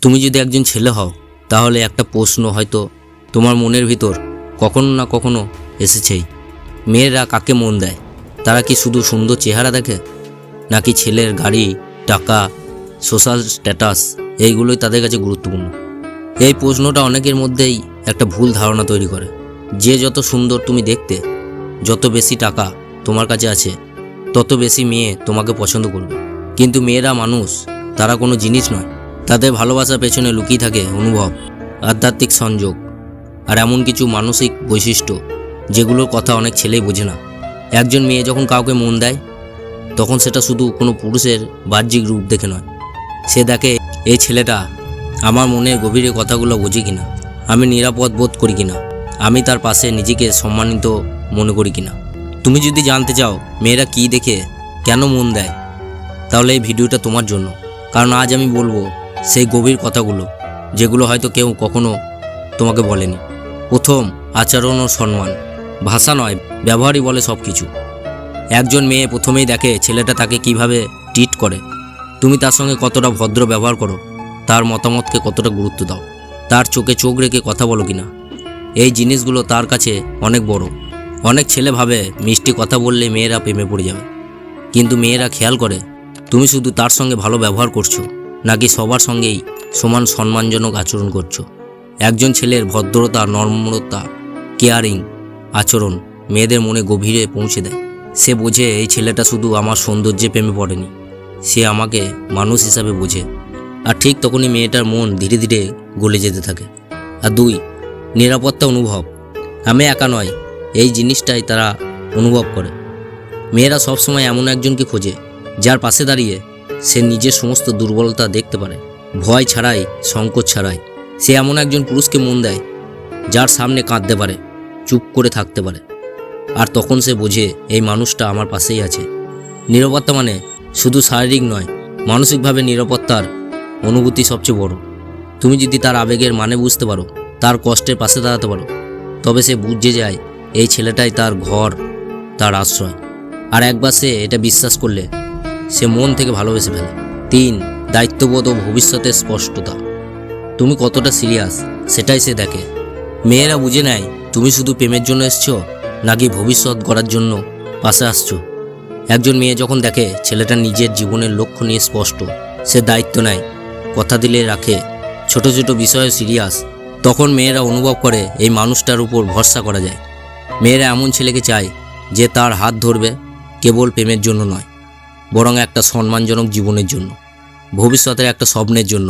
তুমি যদি একজন ছেলে হও, তাহলে একটা প্রশ্ন হয়তো তোমার মনের ভিতর কখনো না কখনো এসেছেই। মেয়েরা কাকে মন দেয়? তারা কি শুধু সুন্দর চেহারা দেখে? নাকি ছেলের গাড়ি, টাকা সোশ্যাল স্ট্যাটাস এইগুলোই তাদের কাছে গুরুত্বপূর্ণ? এই প্রশ্নটা অনেকের মধ্যেই একটা ভুল ধারণা তৈরি করে। যে যত সুন্দর তুমি দেখতে, যত বেশি টাকা তোমার কাছে আছে, তত বেশি মেয়ে তোমাকে পছন্দ করবে। কিন্তু মেয়েরা মানুষ, তারা কোনো জিনিস নয়। তাদের ভালোবাসার পেছনে লুকিয়ে থাকে অনুভব, আধ্যাত্মিক সংযোগ আর এমন কিছু মানসিক বৈশিষ্ট্য যেগুলোর কথা অনেক ছেলেই বোঝে না। একজন মেয়ে যখন কাউকে মন দেয়, তখন সেটা শুধু কোনো পুরুষের বাহ্যিক রূপ দেখে নয়। সে দেখে, এই ছেলেটা আমার মনের গভীরে কথাগুলো বোঝে কিনা, আমি নিরাপদ বোধ করি কিনা, আমি তার পাশে নিজেকে সম্মানিত মনে করি কিনা। তুমি যদি জানতে চাও মেয়েরা কি দেখে, কেন মন দেয়, তাহলে এই ভিডিওটা তোমার জন্য। কারণ আজ আমি বলব সেই গভীর কথাগুলো, যেগুলো হয়তো কেউ কখনো তোমাকে বলেনি। প্রথম, আচরণ ও সম্মান। ভাষা নয়, ব্যবহারই বলে সব কিছু একজন মেয়ে প্রথমেই দেখে ছেলেটা তাকে কীভাবে ট্রিট করে। তুমি তার সঙ্গে কতটা ভদ্র ব্যবহার করো, তার মতামতকে কতটা গুরুত্ব দাও। তার চোখে চোখ রেখে কথা বলো কিনা। এই জিনিসগুলো তার কাছে অনেক বড়। অনেক ছেলে ভাবে মিষ্টি কথা বললে মেয়েরা প্রেমে পড়ে যাবে। কিন্তু মেয়েরা খেয়াল করে, তুমি শুধু তার সঙ্গে ভালো ব্যবহার করছ। নাকি সবার সঙ্গেই সমান সম্মানজনক আচরণ করছ? একজন ছেলের ভদ্রতা, নম্রতা কেয়ারিং আচরণ মেয়েদের মনে গভীরে পৌঁছে দেয়। সে বোঝে এই ছেলেটা শুধু আমার সৌন্দর্যে প্রেমে পড়েনি, সে আমাকে মানুষ হিসাবে বোঝে। আর ঠিক তখনই মেয়েটার মন ধীরে ধীরে গলে যেতে থাকে। আর দুই, নিরাপত্তা অনুভব। আমি একা নয়, এই জিনিসটাই তারা অনুভব করে। মেয়েরা সবসময় এমন একজনকে খোঁজে, যার পাশে দাঁড়িয়ে সে নিজের সমস্ত দুর্বলতা দেখতে পারে। ভয় ছাড়াই, সংকোচ ছাড়াই। সে এমন একজন পুরুষকে মন দেয়, যার সামনে কাঁদতে পারে, চুপ করে থাকতে পারে। আর তখন সে বোঝে, এই মানুষটা আমার পাশেই আছে। নিরাপত্তা মানে শুধু শারীরিক নয়, মানসিকভাবে নিরাপত্তার অনুভূতি সবচেয়ে বড়। তুমি যদি তার আবেগের মানে বুঝতে পারো, তার কষ্টের পাশে দাঁড়াতে পারো, তবে সে বুঝে যায়, এই ছেলেটাই তার ঘর, তার আশ্রয়। আর একবার সে এটা বিশ্বাস করলে সে মন থেকে ভালোবেসে ফেলে। তিন, দায়িত্ববোধ ও ভবিষ্যতের স্পষ্টতা। তুমি কতটা সিরিয়াস, সেটাই সে দেখে। মেয়েরা বুঝে নেয়, তুমি শুধু প্রেমের জন্য এসছো, নাকি ভবিষ্যৎ গড়ার জন্য পাশে আসছো। একজন মেয়ে যখন দেখে ছেলেটা নিজের জীবনের লক্ষ্য নিয়ে স্পষ্ট, সে দায়িত্ব নেয়, কথা দিলে রাখে, ছোট ছোট বিষয়ে সিরিয়াস, তখন মেয়েরা অনুভব করে এই মানুষটার উপর ভরসা করা যায়। মেয়েরা এমন ছেলেকে চায়, যে তার হাত ধরবে, কেবল প্রেমের জন্য নয়। বরং একটা সম্মানজনক জীবনের জন্য, ভবিষ্যতের একটা স্বপ্নের জন্য।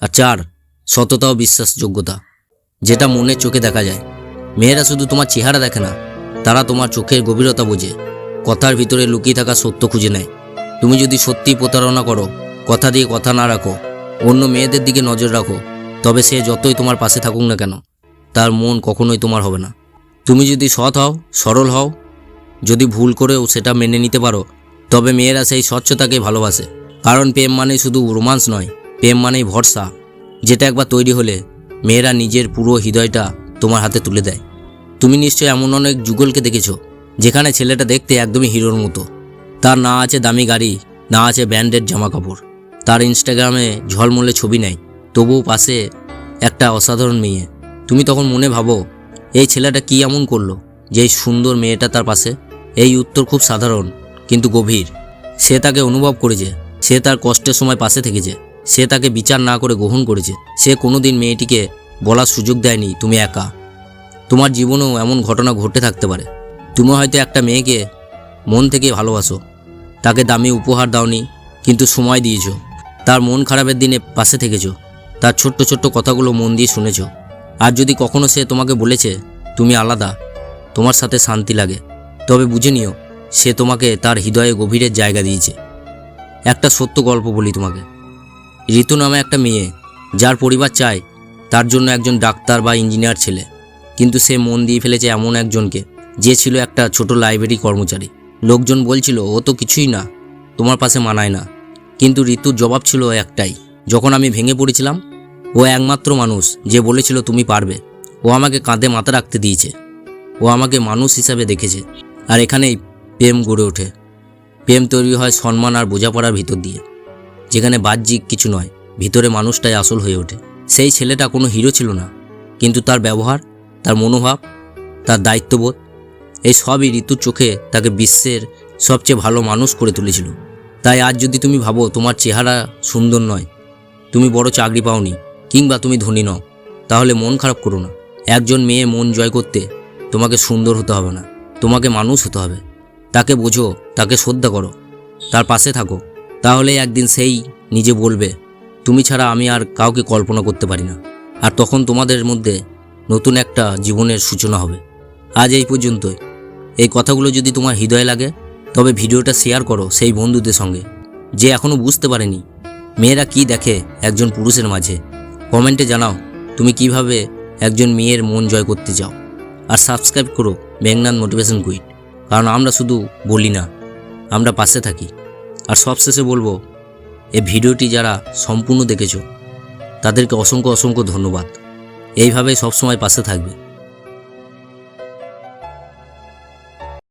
আর চার, সততা ও বিশ্বাসযোগ্যতা, যেটা মনের চোখে দেখা যায়। মেয়েরা শুধু তোমার চেহারা দেখে না, তারা তোমার চোখের গভীরতা বোঝে, কথার ভিতরে লুকিয়ে থাকা সত্য খুঁজে নেয়। তুমি যদি সত্যি প্রতারণা করো, কথা দিয়ে কথা না রাখো, অন্য মেয়েদের দিকে নজর রাখো, তবে সে যতই তোমার পাশে থাকুক না কেন, তার মন কখনোই তোমার হবে না। তুমি যদি সৎ হও, সরল হও, যদি ভুল করেও সেটা মেনে নিতে পারো তবে মেয়েরা সেই স্বচ্ছতাকে ভালোবাসে। কারণ প্রেম মানে শুধু রোমান্স নয়, প্রেম মানেই ভরসা। যেটা একবার তৈরি হলে মেয়েরা নিজের পুরো হৃদয়টা তোমার হাতে তুলে দেয়। তুমি নিশ্চয়ই এমন অনেক যুগলকে দেখেছ, যেখানে ছেলেটা দেখতে একদমই হিরোর মতো। তার না আছে দামি গাড়ি, না আছে ব্র্যান্ডেড জামা কাপড় তার ইনস্টাগ্রামে ঝলমলে ছবি নেয় তবুও পাশে একটা অসাধারণ মেয়ে। তুমি তখন মনে ভাবো, এই ছেলেটা কি এমন করল, যে সুন্দর মেয়েটা তার পাশে? এই উত্তর খুব সাধারণ। কিন্তু গভীর। সে তাকে অনুভব করেছে, সে তার কষ্টের সময় পাশে থেকেছে, সে তাকে বিচার না করে গ্রহণ করেছে, সে কোনোদিন মেয়েটিকে বলার সুযোগ দেয়নি, তুমি একা। তোমার জীবনেও এমন ঘটনা ঘটে থাকতে পারে। তুমি হয়তো একটা মেয়েকে মন থেকে ভালোবাসো, তাকে দামি উপহার দাওনি, কিন্তু সময় দিয়েছ, তার মন খারাপের দিনে পাশে থেকেছো, তার ছোট্ট ছোট্ট কথাগুলো মন দিয়ে শুনেছো। আর যদি কখনো সে তোমাকে বলেছে, তুমি আলাদা, তোমার সাথে শান্তি লাগে, তবে বুঝে নিও সে তোমাকে তার হৃদয়ে গভীরের জায়গা দিয়েছে। একটা সত্য গল্প বলি তোমাকে। ঋতু নামে একটা মেয়ে, যার পরিবার চায় তার জন্য একজন ডাক্তার বা ইঞ্জিনিয়ার ছেলে, কিন্তু সে মন দিয়ে ফেলেছে এমন একজনকে, যে ছিল একটা ছোট লাইব্রেরি কর্মচারী। লোকজন বলছিল, ও তো কিছুই না, তোমার পাশে মানায় না। কিন্তু ঋতুর জবাব ছিল একটাই, যখন আমি ভেঙে পড়েছিলাম, ও একমাত্র মানুষ যে বলেছিল তুমি পারবে। ও আমাকে কাঁধে মাথা রাখতে দিয়েছে। ও আমাকে মানুষ হিসাবে দেখেছে। আর এখানেই প্রেম গড়ে ওঠে। প্রেম তৈরি হয় সম্মান আর বোঝাপড়ার ভিতর দিয়ে। যেখানে বাহ্যিক কিছু নয়, ভিতরে মানুষটাই আসল হয়ে ওঠে। সেই ছেলেটা কোনো হিরো ছিল না, কিন্তু তার ব্যবহার, তার মনোভাব, তার দায়িত্ববোধ, এই সবই ঋতুর চোখে তাকে বিশ্বের সবচেয়ে ভালো মানুষ করে তুলেছিল। তাই আজ যদি তুমি ভাবো তোমার চেহারা সুন্দর নয়, তুমি বড় চাকরি পাওনি, কিংবা তুমি ধনী নও, তাহলে মন খারাপ করো না। একজন মেয়ে মন জয় করতে তোমাকে সুন্দর হতে হবে না, তোমাকে মানুষ হতে হবে। তাকে বোঝো, তাকে শ্রদ্ধা করো। তার পাশে থাকো। তাহলে একদিন সেই নিজে বলবে, তুমি ছাড়া আমি আর কাউকে কল্পনা করতে পারি না। আর তখন তোমাদের মধ্যে নতুন একটা জীবনের সূচনা হবে। আজ এই পর্যন্তই। এই কথাগুলো যদি তোমার হৃদয়ে লাগে, তবে ভিডিওটা শেয়ার করো সেই বন্ধুদের সঙ্গে, যে এখনও বুঝতে পারেনি, মেয়েরা কি দেখে একজন পুরুষের মাঝে। কমেন্টে জানাও, তুমি কীভাবে একজন মেয়ের মন জয় করতে চাও? আর সাবস্ক্রাইব করো ব্যাংনাথ মোটিভেশন কুইট। কারণ আমরা শুধু বলি না, আমরা পাশে থাকি। আর সবশেষে বলব, এই ভিডিওটি যারা সম্পূর্ণ দেখেছ, তাদেরকে অসংখ্য অসংখ্য ধন্যবাদ। এইভাবেই সবসময় পাশে থাকবে।